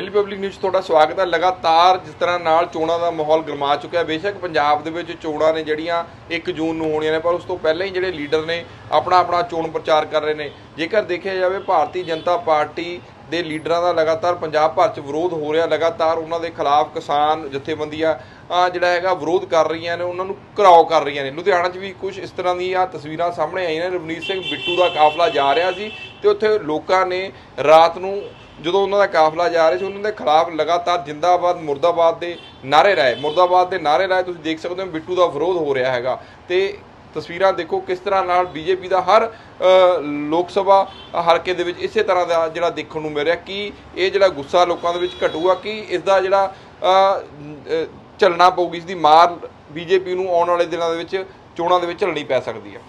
Lovely news ਤੁਹਾਡਾ ਸਵਾਗਤ ਹੈ। ਲਗਾਤਾਰ ਜਿਸ ਤਰ੍ਹਾਂ ਨਾਲ ਚੋਣਾਂ ਦਾ ਮਾਹੌਲ ਗਰਮਾ ਚੁੱਕਿਆ, ਬੇਸ਼ੱਕ ਪੰਜਾਬ ਦੇ ਵਿੱਚ ਚੋਣਾਂ ਨੇ ਜਿਹੜੀਆਂ 1 ਜੂਨ ਨੂੰ ਹੋਣੀਆਂ ਨੇ, ਪਰ ਉਸ ਤੋਂ ਪਹਿਲਾਂ ਹੀ ਜਿਹੜੇ ਲੀਡਰ ਨੇ ਆਪਣਾ ਆਪਣਾ ਚੋਣ ਪ੍ਰਚਾਰ ਕਰ ਰਹੇ ਨੇ। ਜੇਕਰ ਦੇਖਿਆ ਜਾਵੇ, ਭਾਰਤੀ ਜਨਤਾ ਪਾਰਟੀ ਦੇ ਲੀਡਰਾਂ ਦਾ ਲਗਾਤਾਰ ਪੰਜਾਬ ਭਰ 'ਚ ਵਿਰੋਧ ਹੋ ਰਿਹਾ, ਲਗਾਤਾਰ ਉਹਨਾਂ ਦੇ ਖਿਲਾਫ ਕਿਸਾਨ ਜਥੇਬੰਦੀਆਂ ਜਿਹੜਾ ਹੈਗਾ ਵਿਰੋਧ ਕਰ ਰਹੀਆਂ ਨੇ, ਉਹਨਾਂ ਨੂੰ ਘਰਾਓ ਕਰ ਰਹੀਆਂ ਨੇ। ਲੁਧਿਆਣਾ 'ਚ ਵੀ ਕੁਝ ਇਸ ਤਰ੍ਹਾਂ ਦੀਆਂ ਤਸਵੀਰਾਂ ਸਾਹਮਣੇ ਆਈਆਂ ਨੇ। ਰਵਨੀਤ ਸਿੰਘ ਬਿੱਟੂ ਦਾ ਕਾਫਲਾ ਜਾ ਰਿਹਾ ਸੀ ਤੇ ਉੱਥੇ ਲੋਕਾਂ ਨੇ ਰਾਤ ਨੂੰ ਜਦੋਂ ਉਹਨਾਂ ਦਾ ਕਾਫਲਾ ਜਾ ਰਿਹਾ ਸੀ, ਉਹਨਾਂ ਦੇ ਖਿਲਾਫ ਲਗਾਤਾਰ ਜਿੰਦਾਬਾਦ ਮੁਰਦਾਬਾਦ ਦੇ ਨਾਰੇ ਰਾਏ ਮੁਰਦਾਬਾਦ ਦੇ ਨਾਰੇ ਰਾਏ ਤੁਸੀਂ ਦੇਖ ਸਕਦੇ ਹੋ ਬਿੱਟੂ ਦਾ ਵਿਰੋਧ ਹੋ ਰਿਹਾ ਹੈਗਾ। ਤੇ ਤਸਵੀਰਾਂ ਦੇਖੋ ਕਿਸ ਤਰ੍ਹਾਂ ਨਾਲ ਬੀਜੇਪੀ ਦਾ ਹਰ ਲੋਕ ਸਭਾ ਹਲਕੇ ਦੇ ਵਿੱਚ ਇਸੇ ਤਰ੍ਹਾਂ ਦਾ ਜਿਹੜਾ ਦੇਖਣ ਨੂੰ ਮਿਲ ਰਿਹਾ ਕਿ ਇਹ ਜਿਹੜਾ ਗੁੱਸਾ ਲੋਕਾਂ ਦੇ ਵਿੱਚ ਘਟੂਗਾ ਕਿ ਇਸ ਦਾ ਜਿਹੜਾ ਅ, ਝੱਲਣਾ ਪਊਗੀ ਇਸ ਦੀ ਮਾਰ ਬੀਜੇਪੀ ਨੂੰ ਆਉਣ ਵਾਲੇ ਦਿਨਾਂ ਦੇ ਵਿੱਚ ਚੋਣਾਂ ਦੇ ਵਿੱਚ ਝੱਲਣੀ ਪੈ ਸਕਦੀ ਹੈ।